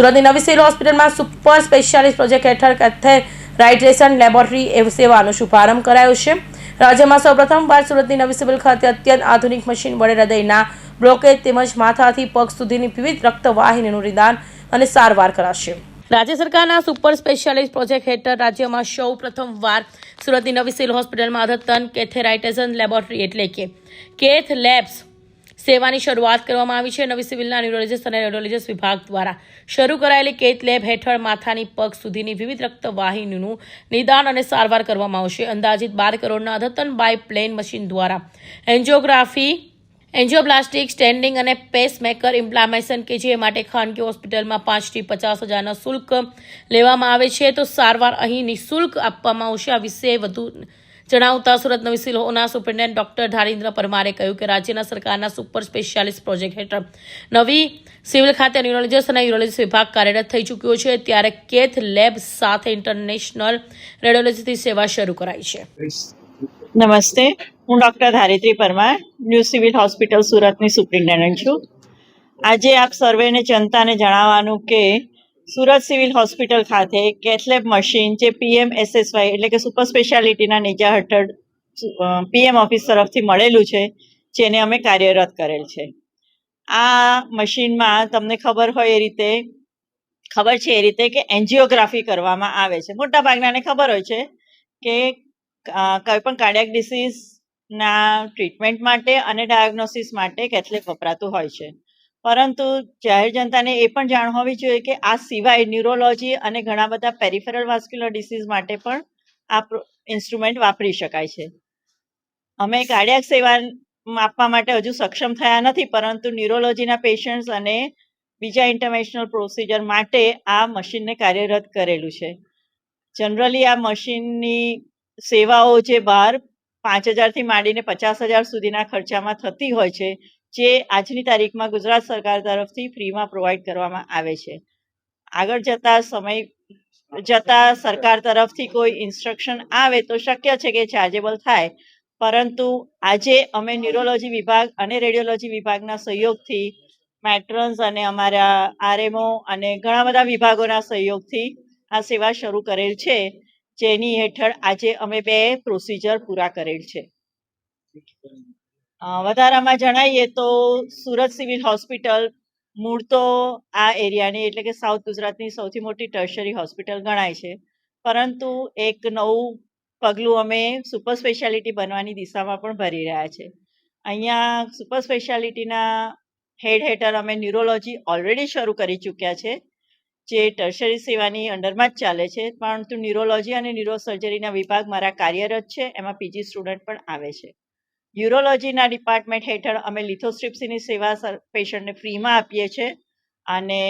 સુરતની નવી સિવિલ હોસ્પિટલમાં સુપર સ્પેશિયાલિસ્ટ પ્રોજેક્ટ હેઠળ કેથેરાઇટ્રેશન લેબોરેટરી સેવાનો શુભારંભ કરાયો છે. રાજ્યમાં સૌપ્રથમવાર સુરતની નવી સિવિલ ખાતે અત્યંત આધુનિક મશીન વડે હૃદયના બ્લોકેજ તેમજ માથાથી પગ સુધીની વિવિધ રક્તવાહિનીનું નિદાન અને સારવાર કરાશે. રાજ્ય સરકારના સુપર સ્પેશિયાલિસ્ટ પ્રોજેક્ટ હેઠળ રાજ્યમાં સૌ પ્રથમવાર સુરતની નવી સિવિલ હોસ્પિટલમાં અદ્યતન કેથેરાઇટેશન લેબોરેટરી એટલે કે કેથ લેબ્સ સેવાની શરૂઆત કરવામાં આવી છે. નવી સિવિલના ન્યુરોલોજીસ્ટ અને રેડિયોલોજીસ્ટ વિભાગ દ્વારા શરૂ કરાયેલી કેથ લેબ હેઠળ માથાની પગ સુધીની વિવિધ રક્તવાહિનીનું નિદાન અને સારવાર કરવામાં આવશે. અંદાજિત બાર કરોડના અદ્યતન બાયપ્લેન મશીન દ્વારા એન્જિયોગ્રાફી એન્જિયોપ્લાસ્ટિક સ્ટેન્ડિંગ અને પેસમેકર ઇમ્પ્લામેશન કે જે માટે ખાનગી હોસ્પિટલમાં પાંચથી પચાસ હજારના શુલ્ક લેવામાં આવે છે. તો સારવાર અહીં નિઃશુલ્ક આપવામાં આવશે. આ વિશે વધુ જણાવતા સુરત નવી સિલોના સુપ્રિન્ટેન્ડન્ટ ડોક્ટર ધારીન્દ્ર પરમારે કહ્યું કે રાજ્યના સરકારના સુપર સ્પેશિયાલિસ્ટ પ્રોજેક્ટ હેઠળ નવી સિવિલ ખાતે ન્યુરોલોજીસ્ટ અને યુરોલોજીસ્ટ વિભાગ કાર્યરત થઈ ચૂક્યો છે. ત્યારે કેથ લેબ સાથે ઇન્ટરનેશનલ રેડિયોલોજીથી સેવા શરૂ કરાઈ છે. નમસ્તે. હું doctor Dharitri Parmar, new civil hospital સુરતની સુપ્રિન્ટેન્ડન્ટ છું. આજે આપ સર્વેને જનતાને જણાવવાનું કે સુરત સિવિલ હોસ્પિટલ ખાતે કેથલેબ મશીન જે પીએમ એસએસવાય એટલે કે સુપર સ્પેશિયાલિટીના નેજા હેઠળ પીએમ ઓફિસ તરફથી મળેલું છે, જેને અમે કાર્યરત કરેલ છે. આ મશીનમાં તમને ખબર હોય એ રીતે, ખબર છે એ રીતે કે એન્જિયોગ્રાફી કરવામાં આવે છે. મોટા ભાગનાને ખબર હોય છે કે કોઈ પણ કાર્ડિયાક ડિસીઝના ટ્રીટમેન્ટ માટે અને ડાયગ્નોસિસ માટે કેથલેબ વપરાતું હોય છે. પરંતુ જાહેર જનતાને એ પણ જાણ હોવી જોઈએ કે આ સિવાય ન્યુરોલોજી અને ઘણા બધા પેરિફેરલ વાસ્ક્યુલર ડિસીઝ માટે પણ આ ઇન્સ્ટ્રુમેન્ટ વાપરી શકાય છે. અમે કાર્ડિયાક સેવા આપવા માટે હજુ સક્ષમ થયા નથી, પરંતુ ન્યુરોલોજીના પેશન્ટ્સ અને બીજા ઇન્ટરનેશનલ પ્રોસિજર માટે આ મશીનને કાર્યરત કરેલું છે. જનરલી આ મશીનની સેવાઓ જે બહાર પાંચ હજારથી માંડીને પચાસ હજાર સુધીના ખર્ચામાં થતી હોય છે, જે આજની તારીખમાં ગુજરાત સરકાર તરફથી ફ્રીમાં પ્રોવાઈડ કરવામાં આવે છે. આગળ જતા સમય, જતા સરકાર તરફથી કોઈ ઇન્સ્ટ્રક્શન આવે તો શક્ય છે કે ચાર્જેબલ થાય. પરંતુ આજે અમે ન્યુરોલોજી વિભાગ અને રેડિયોલોજી વિભાગના સહયોગથી મેટ્રન્સ અને અમારા આરએમઓ અને ઘણા બધા વિભાગોના સહયોગથી આ સેવા શરૂ કરેલ છે. જેની હેઠળ આજે અમે બે પ્રોસિજર પૂરા કરેલ છે. વધારામાં જણાવીએ તો સુરત સિવિલ હોસ્પિટલ, મૂળ તો આ એરિયાની, એટલે કે સાઉથ ગુજરાતની સૌથી મોટી ટર્શરી હોસ્પિટલ ગણાય છે. પરંતુ એક નવું પગલું અમે સુપર સ્પેશિયાલિટી બનવાની દિશામાં પણ ભરી રહ્યા છે. અહીંયા સુપર સ્પેશિયાલિટીના હેડ હેઠળ અમે ન્યુરોલોજી ઓલરેડી શરૂ કરી ચૂક્યા છે. જે ટર્શરી સેવાની અંડરમાં જ ચાલે છે. પરંતુ ન્યુરોલોજી અને ન્યુરોસર્જરીના વિભાગ મારા કાર્યરત છે. એમાં પીજી સ્ટુડન્ટ પણ આવે છે. યુરોલોજીના ડિપાર્ટમેન્ટ હેઠળ અમે લિથોસ્ટ્રિપ્સીની સેવા પેશન્ટને ફ્રીમાં આપીએ છીએ અને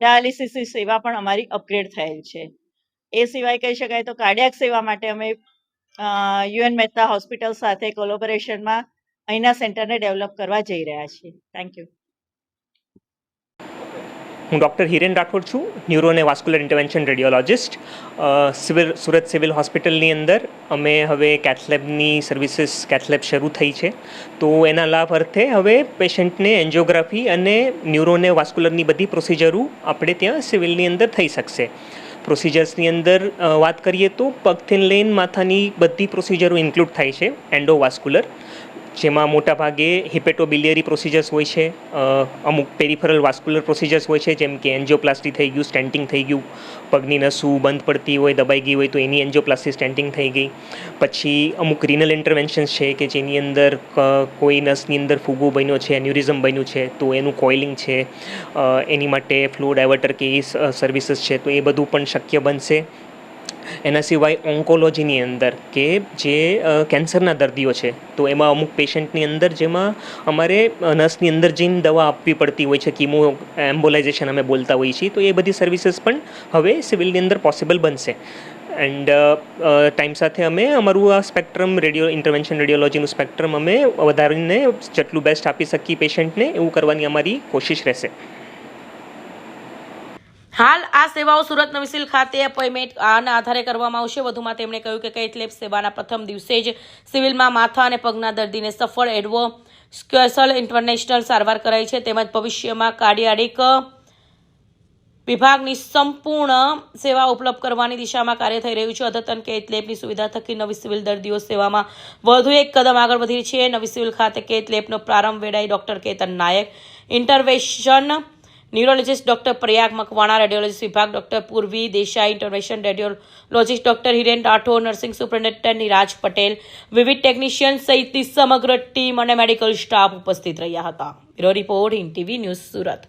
ડાયાલિસિસની સેવા પણ અમારી અપગ્રેડ થયેલ છે. એ સિવાય કહી શકાય તો કાર્ડિયાક સેવા માટે અમે યુએન મહેતા હોસ્પિટલ સાથે કોલોબોરેશનમાં અહીંના સેન્ટરને ડેવલપ કરવા જઈ રહ્યા છીએ. થેન્ક યુ હું ડૉક્ટર હિરેન રાઠોડ છું, ન્યુરો અને vascular intervention radiologist. Civil, Surat civil હોસ્પિટલની અંદર અમે હવે કેથલેબની સર્વિસીસ કેથલેબ શરૂ થઈ છે. તો એના લાભ અર્થે હવે પેશન્ટને એન્જિયોગ્રાફી અને ન્યુરો અને વાસ્ક્યુલરની બધી પ્રોસિજરો આપણે ત્યાં સિવિલની અંદર થઈ શકશે. પ્રોસિજર્સની અંદર વાત કરીએ તો પગથીન લઈને માથાની બધી પ્રોસિજરો ઇન્ક્લુડ થાય છે, એન્ડોવાસ્ક્યુલર. જેમાં મોટા ભાગે હિપેટોબિલિયરી પ્રોસિજર્સ હોય છે અમુક પેરિફરલ વાસ્ક્યુલર પ્રોસિજર્સ હોય છે, જેમ કે એન્જિયોપ્લાસ્ટી થઈ ગયું સ્ટેન્ટિંગ થઈ ગયું, પગની નસું બંધ પડતી હોય, દબાઈ ગઈ હોય, તો એની એન્જિયોપ્લાસ્ટી સ્ટેન્ટિંગ થઈ ગઈ. પછી અમુક રિનલ ઇન્ટરવેન્શન્સ છે કે જેની અંદર કોઈ નસની અંદર ફૂગો બન્યો છે એન્યુરિઝમ બન્યું છે, તો એનું કોઇલિંગ છે એની માટે ફ્લો ડાયવર્ટર કે સર્વિસીસ છે, તો એ બધું પણ શક્ય બનશે. એના સિવાય ઓન્કોલોજીની અંદર કે જે કેન્સરના દર્દીઓ છે, તો એમાં અમુક પેશન્ટની અંદર જેમાં અમારે નર્સની અંદર જઈને દવા આપવી પડતી હોય છે કીમો એમ્બોલાઇઝેશન અમે બોલતા હોઈએ છીએ, તો એ બધી સર્વિસીસ પણ હવે સિવિલની અંદર પોસિબલ બનશે. એન્ડ ટાઈમ સાથે અમે અમારું આ સ્પેક્ટ્રમ રેડિયો ઇન્ટરવેન્શન રેડિયોલોજીનું સ્પેક્ટ્રમ અમે વધારીને જેટલું બેસ્ટ આપી શકીએ પેશન્ટને એવું કરવાની અમારી કોશિશ રહેશે. હાલ આ સેવાઓ સુરત નવી સિલ ખાતે એપોઇન્ટમેન્ટ આના આધારે કરવામાં આવશે. વધુમાં તેમણે કહ્યું કે કૈથલેબ સેવાના પ્રથમ દિવસે જ સિવિલમાં માથા અને પગના દર્દીને સફળ એડવો સ્કેસલ ઇન્ટરનેશનલ સારવાર કરાઈ છે. તેમજ ભવિષ્યમાં કાર્ડિયાડિક વિભાગની સંપૂર્ણ સેવા ઉપલબ્ધ કરવાની દિશામાં કાર્ય થઈ રહ્યું છે. અદ્યતન કેથ લેબની સુવિધા થકી નવી સિવિલ દર્દીઓ સેવામાં વધુ એક કદમ આગળ વધી છે. નવી સિવિલ ખાતે કેથ લેબનો પ્રારંભ વેળાએ doctor Ketan Nayak. Intervention neurologist doctor Prayag Makwana radiologist વિભાગ doctor Purvi Desai intervention radiologist doctor Hiren Rathod nursing superintendent Niraj Patel વિવિધ ટેકનિશિયન સહિતની સમગ્ર ટીમ અને મેડિકલ સ્ટાફ ઉપસ્થિત રહ્યા હતા bureau report in TV news Surat